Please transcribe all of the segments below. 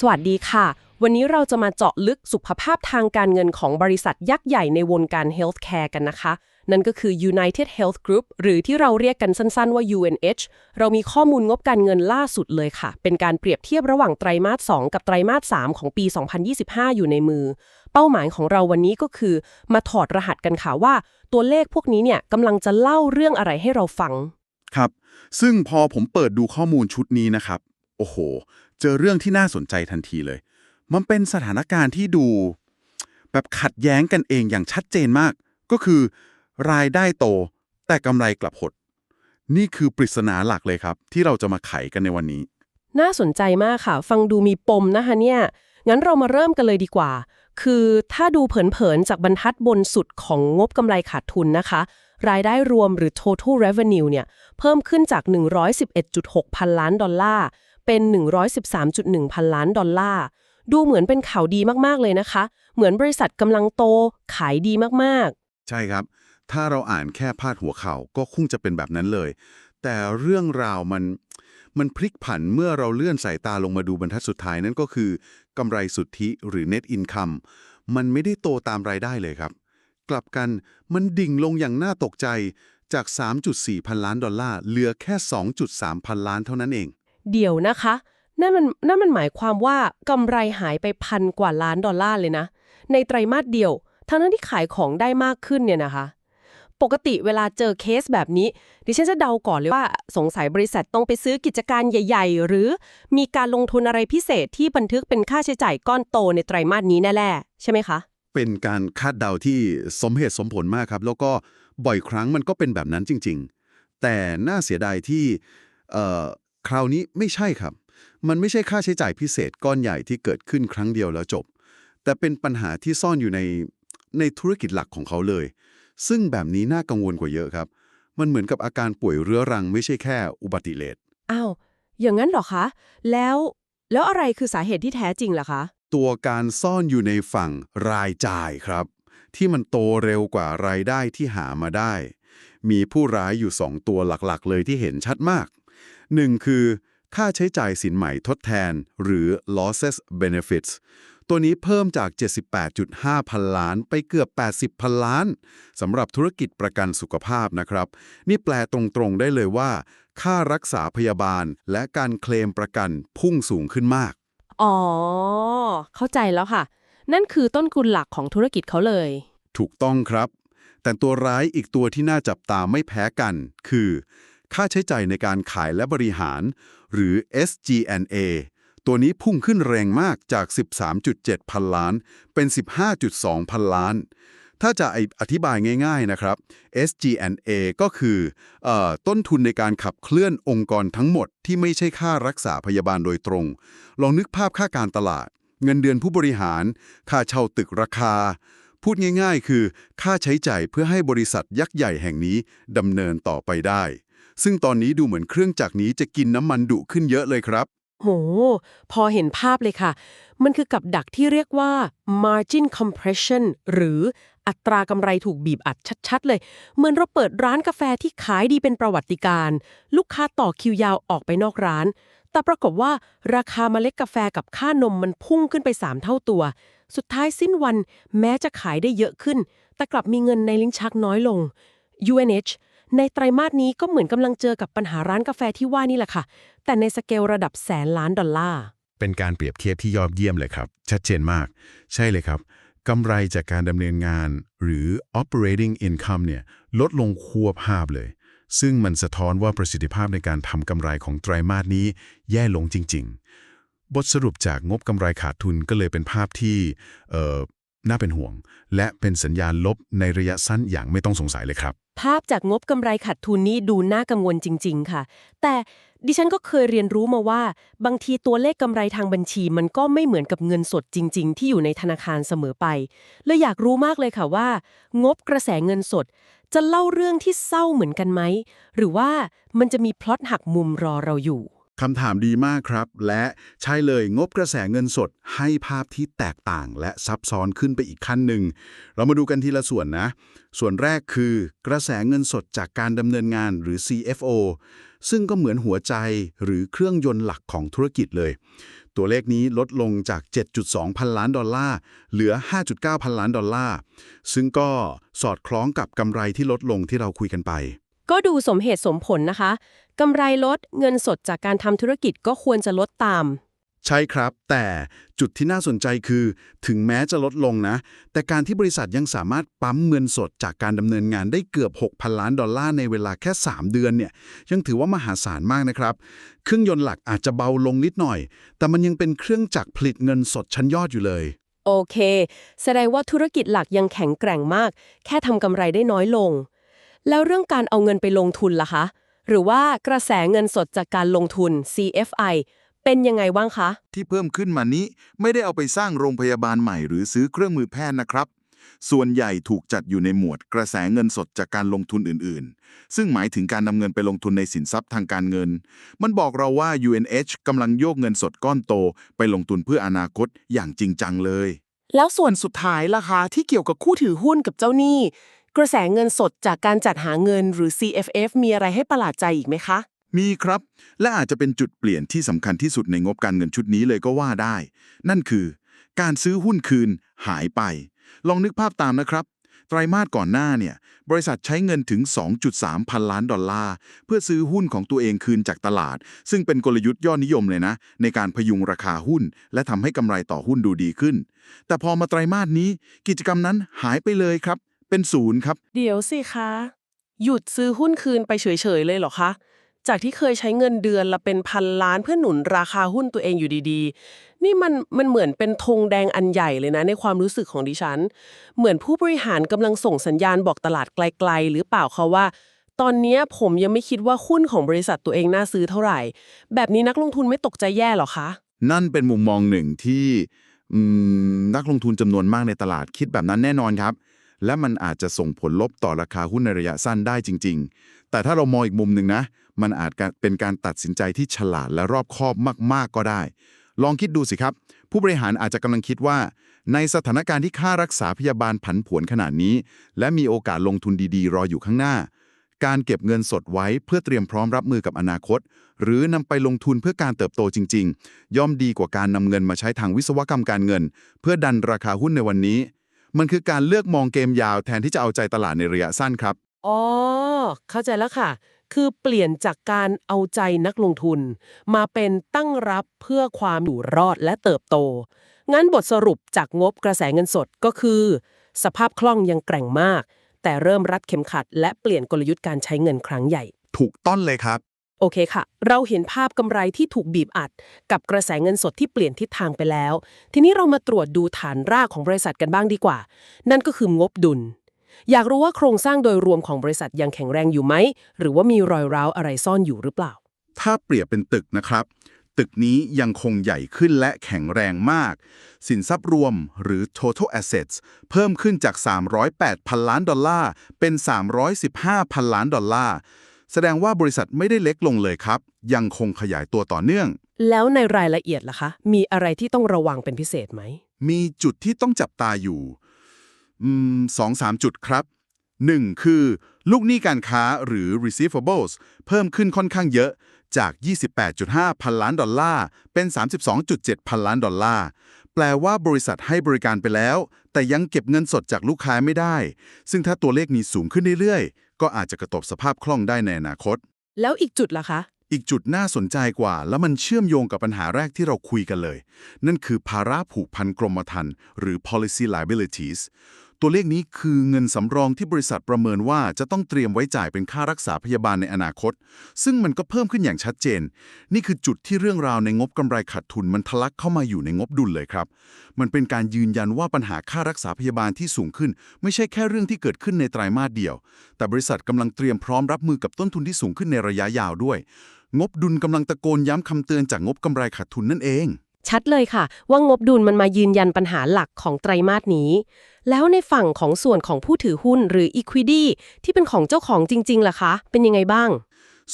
สวัสดีค่ะ วันนี้เราจะมาเจาะลึกสุขภาพทางการเงินของบริษัทยักษ์ใหญ่ในวงการ Healthcare กันนะคะ นั่นก็คือ United Health Group หรือที่เราเรียกกันสั้น ๆ ว่า UNH เรามีข้อมูลงบการเงินล่าสุดเลยค่ะ เป็นการเปรียบเทียบระหว่างไตรมาส 2 กับไตรมาส 3 ของปี 2025 อยู่ในมือ เป้าหมายของเราวันนี้ก็คือ มาถอดรหัสกันค่ะว่า ตัวเลขพวกนี้เนี่ยกำลังจะเล่าเรื่องอะไรให้เราฟัง ครับ ซึ่งพอผมเปิดดูข้อมูลชุดนี้นะครับ โอ้โห เจอเรื่องที่น่าสนใจทันทีเลย มันเป็นสถานการณ์ที่ดู แบบขัดแย้งกันเองอย่างชัดเจนมาก ก็คือ รายได้โต แต่กำไรกลับหด นี่คือปริศนาหลักเลยครับ ที่เราจะมาไขกันในวันนี้ น่าสนใจมากค่ะ ฟังดูมีปมนะคะเนี่ย งั้นเรามาเริ่มกันเลยดีกว่า คือถ้าดูเผินๆจากบรรทัดบนสุดของงบกำไรขาดทุนนะคะรายได้รวมหรือ total revenue เนี่ย เพิ่มขึ้นจาก 111.6 พันล้านดอลลาร์ เป็น 113.1 พันล้านดอลลาร์ ดูเหมือนเป็นข่าวดีมากๆเลยนะคะ เหมือนบริษัทกำลังโต ขายดีมากๆ ใช่ครับ ถ้าเราอ่านแค่พาดหัวข่าวก็คงจะเป็นแบบนั้นเลย แต่เรื่องราวมันมันพลิกผันเมื่อเราเลื่อนสายตาลงมาดูบรรทัดสุดท้ายนั่นก็คือกำไรสุทธิหรือ net income มันไม่ได้โตตามรายได้เลยครับ กลับกันมันดิ่งลงอย่างน่าตกใจจาก 3.4 พันล้านดอลลาร์ เหลือแค่ 2.3 พันล้านเท่านั้นเอง เดี๋ยวนะคะ นั่นมันนั่นมันหมายความว่ากำไรหายไปพันกว่าล้านดอลลาร์เลยนะ ในไตรมาสเดียว ทั้งนั้นที่ขายของได้มากขึ้นเนี่ยนะคะ ปกติเวลาเจอเคสแบบนี้ ดิฉันจะเดาก่อนเลยว่าสงสัยบริษัทต้องไปซื้อกิจการใหญ่ ๆ หรือมีการลงทุนอะไรพิเศษที่บันทึกเป็นค่าใช้จ่ายก้อนโตในไตรมาสนี้แน่ๆใช่ไหมคะเป็นการคาดเดาที่สมเหตุสมผลมากครับ แล้วก็บ่อยครั้งมันก็เป็นแบบนั้นจริง ๆ แต่น่าเสียดายที่ คราวนี้ไม่ใช่ครับ มันไม่ใช่ค่าใช้จ่ายพิเศษก้อนใหญ่ที่เกิดขึ้นครั้งเดียวแล้วจบ แต่เป็นปัญหาที่ซ่อนอยู่ในในธุรกิจหลักของเขาเลย ซึ่งแบบนี้น่ากังวลกว่าเยอะครับ มันเหมือนกับอาการป่วยเรื้อรังไม่ใช่แค่อุบัติเหตุอ้าวอย่างนั้นเหรอคะ แล้วแล้วอะไรคือสาเหตุที่แท้จริงล่ะคะ ตัวการซ่อนอยู่ในฝั่งรายจ่ายครับ ที่มันโตเร็วกว่ารายได้ที่หามาได้ มีผู้ร้ายอยู่2ตัวหลักๆ เลยที่เห็นชัดมาก 1. คือ ค่าใช้จ่ายสินใหม่ทดแทน หรือ losses benefits ตัวนี้เพิ่มจาก 78.5 พันล้านไปเกือบ 80 พันล้านสำหรับธุรกิจประกันสุขภาพนะครับ นี่แปลตรงๆได้เลยว่า ค่ารักษาพยาบาลและการเคลมประกันพุ่งสูงขึ้นมาก อ๋อ เข้าใจแล้วค่ะ นั่นคือต้นทุนหลักของธุรกิจเขาเลย ถูกต้องครับ แต่ตัวร้ายอีกตัวที่น่าจับตาไม่แพ้กัน คือ ค่าใช้จ่ายในการขายและบริหาร หรือ SG&A ตัวนี้พุ่งขึ้นแรงมากจาก 13.7 พันล้าน เป็น 15.2 พันล้าน ถ้าจะอธิบายง่าย ๆนะครับ SG&A ก็คือออต้นทุนในการขับเคลื่อนองค์กรทั้งหมดที่ไม่ใช่ค่ารักษาพยาบาลโดยตรง ลองนึกภาพค่าการตลาด เงินเดือนผู้บริหาร ค่าเช่าตึกราคา พูดง่าย ๆ คือ ค่าใช้จ่ายเพื่อให้บริษัทยักษ์ใหญ่แห่งนี้ดำเนินต่อไปได้ ซึ่งตอนนี้ดูเหมือนเครื่องจักรนี้จะกินน้ำมันดุขึ้นเยอะเลยครับ โห พอเห็นภาพเลยค่ะ มันคือกับดักที่เรียกว่า margin compression หรืออัตรากำไรถูกบีบอัดชัดๆ เลย เหมือนเราเปิดร้านกาแฟที่ขายดีเป็นประวัติการ ลูกค้าต่อคิวยาวออกไปนอกร้าน แต่ปรากฏว่าราคาเมล็ดกาแฟกับค่านมมันพุ่งขึ้นไป 3 เท่าตัว สุดท้ายสิ้นวันแม้จะขายได้เยอะขึ้น แต่กลับมีเงินในลิ้นชักน้อยลง UNH ในไตรมาสนี้ก็เหมือนกำลังเจอกับปัญหาร้านกาแฟที่ว่านี่แหละค่ะ แต่ในสเกลระดับแสนล้านดอลลาร์ เป็นการเปรียบเทียบที่ยอดเยี่ยมเลยครับ ชัดเจนมาก ใช่เลยครับกำไรจากการดำเนินงานหรือ operating income เนี่ยลดลงควบภาพเลย ซึ่งมันสะท้อนว่าประสิทธิภาพในการทำกำไรของไตรมาสนี้แย่ลงจริง ๆ บทสรุปจากงบกำไรขาดทุนก็เลยเป็นภาพที่น่าเป็นห่วง และเป็นสัญญาณลบในระยะสั้นอย่างไม่ต้องสงสัยเลยครับ ภาพจากงบกำไรขาดทุนนี้ดูน่ากังวลจริง ๆ ค่ะ แต่ดิฉันก็เคยเรียนรู้มาว่า บางทีตัวเลขกำไรทางบัญชี มันก็ไม่เหมือนกับเงินสดจริง ๆ ที่อยู่ในธนาคารเสมอไปเลยอยากรู้มากเลยค่ะว่า งบกระแสเงินสด จะเล่าเรื่องที่เศร้าเหมือนกันไหมหรือว่ามันจะมีพล็อตหักมุมรอเราอยู่ คำถามดีมากครับ และใช่เลยงบกระแสเงินสดให้ภาพที่แตกต่างและซับซ้อนขึ้นไปอีกขั้นหนึ่ง เรามาดูกันทีละส่วนนะ ส่วนแรกคือกระแสเงินสดจากการดำเนินงานหรือ CFO ซึ่งก็เหมือนหัวใจหรือเครื่องยนต์หลักของธุรกิจเลย ตัวเลขนี้ลดลงจาก 7.2 พันล้านดอลลาร์ เหลือ 5.9 พันล้านดอลลาร์ ซึ่งก็สอดคล้องกับกำไรที่ลดลงที่เราคุยกันไป ก็ดูสมเหตุสมผลนะคะกำไรลดเงินสดจากการทำธุรกิจก็ควรจะลดตาม ใช่ครับ แต่จุดที่น่าสนใจคือ ถึงแม้จะลดลงนะ แต่การที่บริษัทยังสามารถปั๊มเงินสดจากการดำเนินงานได้เกือบ 6,000 ล้านดอลลาร์ในเวลาแค่ 3 เดือนเนี่ยยังถือว่ามหาศาลมากนะครับ เครื่องยนต์หลักอาจจะเบาลงนิดหน่อย แต่มันยังเป็นเครื่องจักรผลิตเงินสดชั้นยอดอยู่เลยโอเค แสดงว่าธุรกิจหลักยังแข็งแกร่งมาก แค่ทำกำไรได้น้อยลง แล้วเรื่องการเอาเงินไปลงทุนล่ะคะ หรือว่ากระแสเงินสดจากการลงทุน CFI เป็นยังไงบ้างคะ ที่เพิ่มขึ้นมานี้ไม่ได้เอาไปสร้างโรงพยาบาลใหม่หรือซื้อเครื่องมือแพทย์นะครับ ส่วนใหญ่ถูกจัดอยู่ในหมวดกระแสเงินสดจากการลงทุนอื่นๆ ซึ่งหมายถึงการนำเงินไปลงทุนในสินทรัพย์ทางการเงิน มันบอกเราว่า UNH กำลังโยกเงินสดก้อนโต ไปลงทุนเพื่ออนาคตอย่างจริงจังเลย แล้วส่วนสุดท้ายล่ะคะที่เกี่ยวกับคู่ถือหุ้นกับเจ้าหนี้ กระแสเงินสดจากการจัดหาเงินหรือ CFF มีอะไรให้ประหลาดใจอีกไหมคะ มีครับ และอาจจะเป็นจุดเปลี่ยนที่สำคัญที่สุดในงบการเงินชุดนี้เลยก็ว่าได้ นั่นคือ การซื้อหุ้นคืนหายไป ลองนึกภาพตามนะครับ ไตรมาสก่อนหน้าเนี่ย บริษัทใช้เงินถึง 2.3 พันล้านดอลลาร์ เพื่อซื้อหุ้นของตัวเองคืนจากตลาด ซึ่งเป็นกลยุทธ์ยอดนิยมเลยนะ ในการพยุงราคาหุ้น และทำให้กำไรต่อหุ้นดูดีขึ้น แต่พอมาไตรมาสนี้ กิจกรรมนั้นหายไปเลยครับ เป็นศูนย์ครับ เดี๋ยวสิคะ หยุดซื้อหุ้นคืนไปเฉยๆเลยเหรอคะ จากที่เคยใช้เงินเดือนละเป็นพันล้านเพื่อหนุนราคาหุ้นตัวเองอยู่ดีๆ นี่มันมันเหมือนเป็นธงแดงอันใหญ่เลยนะในความรู้สึกของดิฉัน เหมือนผู้บริหารกำลังส่งสัญญาณบอกตลาดไกลๆ หรือเปล่าคะว่า ตอนเนี้ยผมยังไม่คิดว่าหุ้นของบริษัทตัวเองน่าซื้อเท่าไหร่ แบบนี้นักลงทุนไม่ตกใจแย่หรอคะ นั่นเป็นมุมมองหนึ่งที่อืมนักลงทุนจำนวนมากในตลาดคิดแบบนั้นแน่นอนครับ และมันอาจจะส่งผลลบต่อราคาหุ้นในระยะสั้นได้จริง ๆ แต่ถ้าเรามองอีกมุมหนึ่งนะ มันอาจเป็นการตัดสินใจที่ฉลาดและรอบคอบมาก ๆ ก็ได้ ลองคิดดูสิครับ ผู้บริหารอาจจะกำลังคิดว่า ในสถานการณ์ที่ค่ารักษาพยาบาลผันผวนขนาดนี้ และมีโอกาสลงทุนดีๆ รออยู่ข้างหน้า การเก็บเงินสดไว้เพื่อเตรียมพร้อมรับมือกับอนาคต หรือนำไปลงทุนเพื่อการเติบโตจริง ๆ ย่อมดีกว่าการนำเงินมาใช้ทางวิศวกรรมการเงิน เพื่อดันราคาหุ้นในวันนี้ มันคือการเลือกมองเกมยาวแทนที่จะเอาใจตลาดในระยะสั้นครับ อ๋อ เข้าใจแล้วค่ะ คือเปลี่ยนจากการเอาใจนักลงทุน มาเป็นตั้งรับเพื่อความอยู่รอดและเติบโต งั้นบทสรุปจากงบกระแสเงินสดก็คือ สภาพคล่องยังแกร่งมาก แต่เริ่มรัดเข็มขัด และเปลี่ยนกลยุทธ์การใช้เงินครั้งใหญ่ ถูกต้นเลยครับ โอเคค่ะ เราเห็นภาพกำไรที่ถูกบีบอัด กับกระแสเงินสดที่เปลี่ยนทิศทางไปแล้ว ทีนี้เรามาตรวจดูฐานรากของบริษัทกันบ้างดีกว่า นั่นก็คืองบดุล อยากรู้ว่าโครงสร้างโดยรวมของบริษัทยังแข็งแรงอยู่ไหม หรือว่ามีรอยร้าวอะไรซ่อนอยู่หรือเปล่า ถ้าเปรียบเป็นตึกนะครับ ตึกนี้ยังคงใหญ่ขึ้นและแข็งแรงมาก สินทรัพย์รวมหรือ total assets เพิ่มขึ้นจาก 308พันล้านดอลลาร์เป็น 315พันล้านดอลลาร์ แสดงว่าบริษัทไม่ได้เล็กลงเลยครับ ยังคงขยายตัวต่อเนื่อง แล้วในรายละเอียดล่ะคะ มีอะไรที่ต้องระวังเป็นพิเศษไหม มีจุดที่ต้องจับตาอยู่อืมสองสามจุดครับ 1. คือ ลูกหนี้การค้าหรือ receivables เพิ่มขึ้นค่อนข้างเยอะจาก 28.5 พันล้านดอลลาร์ เป็น 32.7 พันล้านดอลลาร์ แปลว่าบริษัทให้บริการไปแล้ว แต่ยังเก็บเงินสดจากลูกค้าไม่ได้ ซึ่งถ้าตัวเลขนี้สูงขึ้นเรื่อยๆ ก็อาจจะกระทบสภาพคล่องได้ในอนาคต แล้วอีกจุดล่ะคะ อีกจุดน่าสนใจกว่า แล้วมันเชื่อมโยงกับปัญหาแรกที่เราคุยกันเลย นั่นคือภาระผูกพันกรมธรรม์หรือ policy liabilities ตัวเลขนี้คือเงินสำรองที่บริษัทประเมินว่าจะต้องเตรียมไว้จ่ายเป็นค่ารักษาพยาบาลในอนาคต ซึ่งมันก็เพิ่มขึ้นอย่างชัดเจน นี่คือจุดที่เรื่องราวในงบกำไรขาดทุนมันทะลักเข้ามาอยู่ในงบดุลเลยครับ มันเป็นการยืนยันว่าปัญหาค่ารักษาพยาบาลที่สูงขึ้น ไม่ใช่แค่เรื่องที่เกิดขึ้นในไตรามาสเดียว แต่บริษัทกำลังเตรียมพร้อมรับมือกับต้นทุนที่สูงขึ้นในระยะยาวด้วย งบดุลกำลังตะโกนย้ำคำเตือนจากงบกำไรขาดทุนนั่นเอง ชัดเลยค่ะ ว่างบดุลมันมายืนยันปัญหาหลักของไตรมาสนี้ แล้วในฝั่งของส่วนของผู้ถือหุ้นหรือ Equity ที่เป็นของเจ้าของจริงๆล่ะคะ เป็นยังไงบ้าง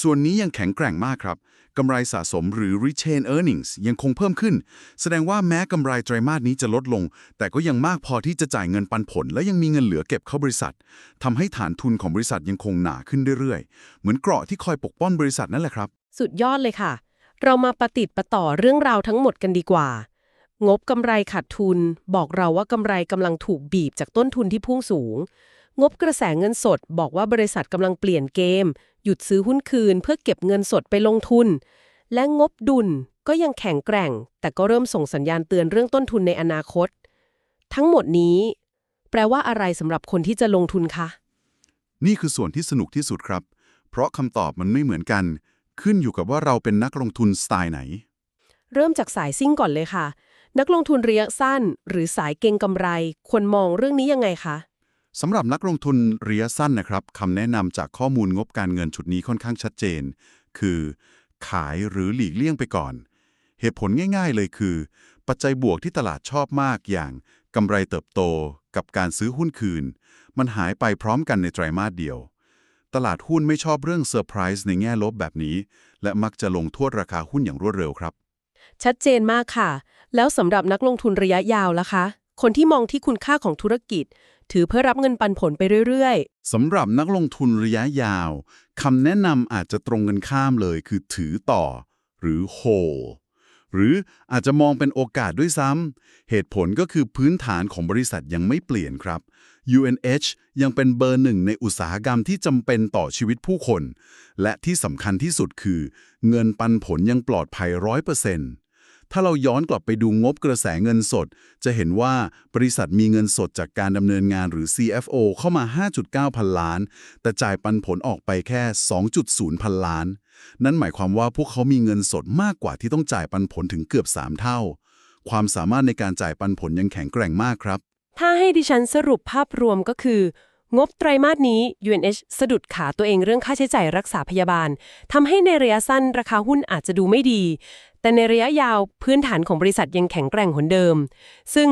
ส่วนนี้ยังแข็งแกร่งมากครับกำไรสะสมหรือ retain earnings ยังคงเพิ่มขึ้น แสดงว่าแม้กำไรไตรมาสนี้จะลดลง แต่ก็ยังมากพอที่จะจ่ายเงินปันผล และยังมีเงินเหลือเก็บเข้าบริษัททำให้ฐานทุนของบริษัทยังคงหนาขึ้นเรื่อยๆ เหมือนเกราะที่คอยปกป้องบริษัทนั่นแหละครับ สุดยอดเลยค่ะ เรามาประติดประต่อเรื่องราวทั้งหมดกันดีกว่า งบกำไรขาดทุน บอกเราว่ากำไรกำลังถูกบีบจากต้นทุนที่พุ่งสูง งบกระแสเงินสด บอกว่าบริษัทกำลังเปลี่ยนเกม หยุดซื้อหุ้นคืน เพื่อเก็บเงินสดไปลงทุน และงบดุลก็ยังแข็งแกร่ง แต่ก็เริ่มส่งสัญญาณเตือนเรื่องต้นทุนในอนาคต ทั้งหมดนี้ แปลว่าอะไรสำหรับคนที่จะลงทุนคะ นี่คือส่วนที่สนุกที่สุดครับ เพราะคำตอบมันไม่เหมือนกัน ขึ้นอยู่กับว่าเราเป็นนักลงทุนสไตล์ไหน เริ่มจากสายซิ่งก่อนเลยค่ะ นักลงทุนระยะสั้น หรือสายเก็งกำไร ควรมองเรื่องนี้ยังไงคะสำหรับนักลงทุนระยะสั้นนะครับคำแนะนำจากข้อมูลงบการเงินชุดนี้ค่อนข้างชัดเจน คือ ขายหรือหลีกเลี่ยงไปก่อน เหตุผลง่าย ๆ เลยคือ ปัจจัยบวกที่ตลาดชอบมากอย่างกำไรเติบโต กับการซื้อหุ้นคืน มันหายไปพร้อมกันในไตรมาสเดียว ตลาดหุ้นไม่ชอบเรื่องเซอร์ไพรส์ในแง่ลบแบบนี้ และมักจะลงโทษราคาหุ้นอย่างรวดเร็วครับ ชัดเจนมากค่ะ แล้วสำหรับนักลงทุนระยะยาวล่ะคะ คนที่มองที่คุณค่าของธุรกิจ ถือเพื่อรับเงินปันผลไปเรื่อยสำหรับนักลงทุนระยะยาวคำแนะนำอาจจะตรงกันข้ามเลย คือถือต่อ หรือ hold หรืออาจจะมองเป็นโอกาสด้วยซ้ำเหตุผลก็คือพื้นฐานของบริษัทยังไม่เปลี่ยนครับ UNH ยังเป็นเบอร์หนึ่งในอุตสาหกรรมที่จำเป็นต่อชีวิตผู้คน และที่สำคัญที่สุดคือ เงินปันผลยังปลอดภัยร้อยเปอร์เซ็นต์ถ้าเราย้อนกลับไปดูงบกระแสเงินสด จะเห็นว่าบริษัทมีเงินสดจากการดำเนินงานหรือ CFO เข้ามา 5.9 พันล้าน แต่จ่ายปันผลออกไปแค่ 2.0 พันล้าน นั่นหมายความว่าพวกเขามีเงินสดมากกว่าที่ต้องจ่ายปันผลถึงเกือบ 3 เท่า ความสามารถในการจ่ายปันผลยังแข็งแกร่งมากครับ ถ้าให้ดิฉันสรุปภาพรวมก็คือ งบไตรมาสนี้ UNH สะดุดขาตัวเองเรื่องค่าใช้จ่ายรักษาพยาบาลทำให้ในระยะสั้นราคาหุ้นอาจจะดูไม่ดี แต่ในระยะยาวพื้นฐานของบริษัทยังแข็งแกร่งเหมือนเดิม ซึ่ง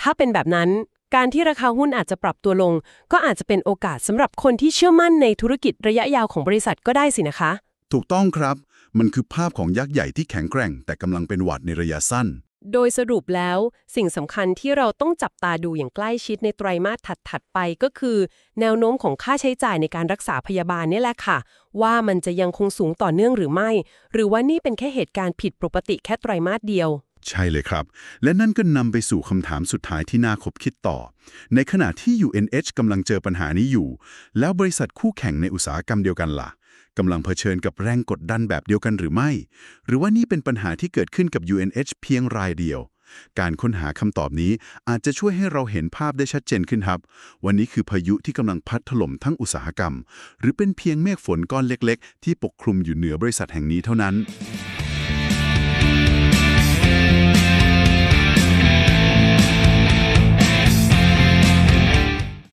ถ้าเป็นแบบนั้นการที่ราคาหุ้นอาจจะปรับตัวลง ก็อาจจะเป็นโอกาสสำหรับคนที่เชื่อมั่นในธุรกิจระยะยาวของบริษัทก็ได้สินะคะ ถูกต้องครับ มันคือภาพของยักษ์ใหญ่ที่แข็งแกร่ง แต่กำลังเป็นหวัดในระยะสั้น โดยสรุปแล้วสิ่งสำคัญที่เราต้องจับตาดูอย่างใกล้ชิดในไตรมาสถัด ๆ ไปก็คือ แนวโน้มของค่าใช้จ่ายในการรักษาพยาบาลนี่แหละค่ะ ว่ามันจะยังคงสูงต่อเนื่องหรือไม่ หรือว่านี่เป็นแค่เหตุการณ์ผิดปกติแค่ไตรมาสเดียว ใช่เลยครับ และนั่นก็นำไปสู่คำถามสุดท้ายที่น่าคบคิดต่อ ในขณะที่ UNH กำลังเจอปัญหานี้อยู่ แล้วบริษัทคู่แข่งในอุตสาหกรรมเดียวกันล่ะ กำลังเผชิญกับแรงกดดันแบบเดียวกันหรือไม่ หรือว่านี่เป็นปัญหาที่เกิดขึ้นกับ UNH เพียงรายเดียว การค้นหาคำตอบนี้อาจจะช่วยให้เราเห็นภาพได้ชัดเจนขึ้นครับ วันนี้คือพายุที่กำลังพัดถล่มทั้งอุตสาหกรรม หรือเป็นเพียงเมฆฝนก้อนเล็ก ๆ ที่ปกคลุมอยู่เหนือบริษัทแห่งนี้เท่านั้น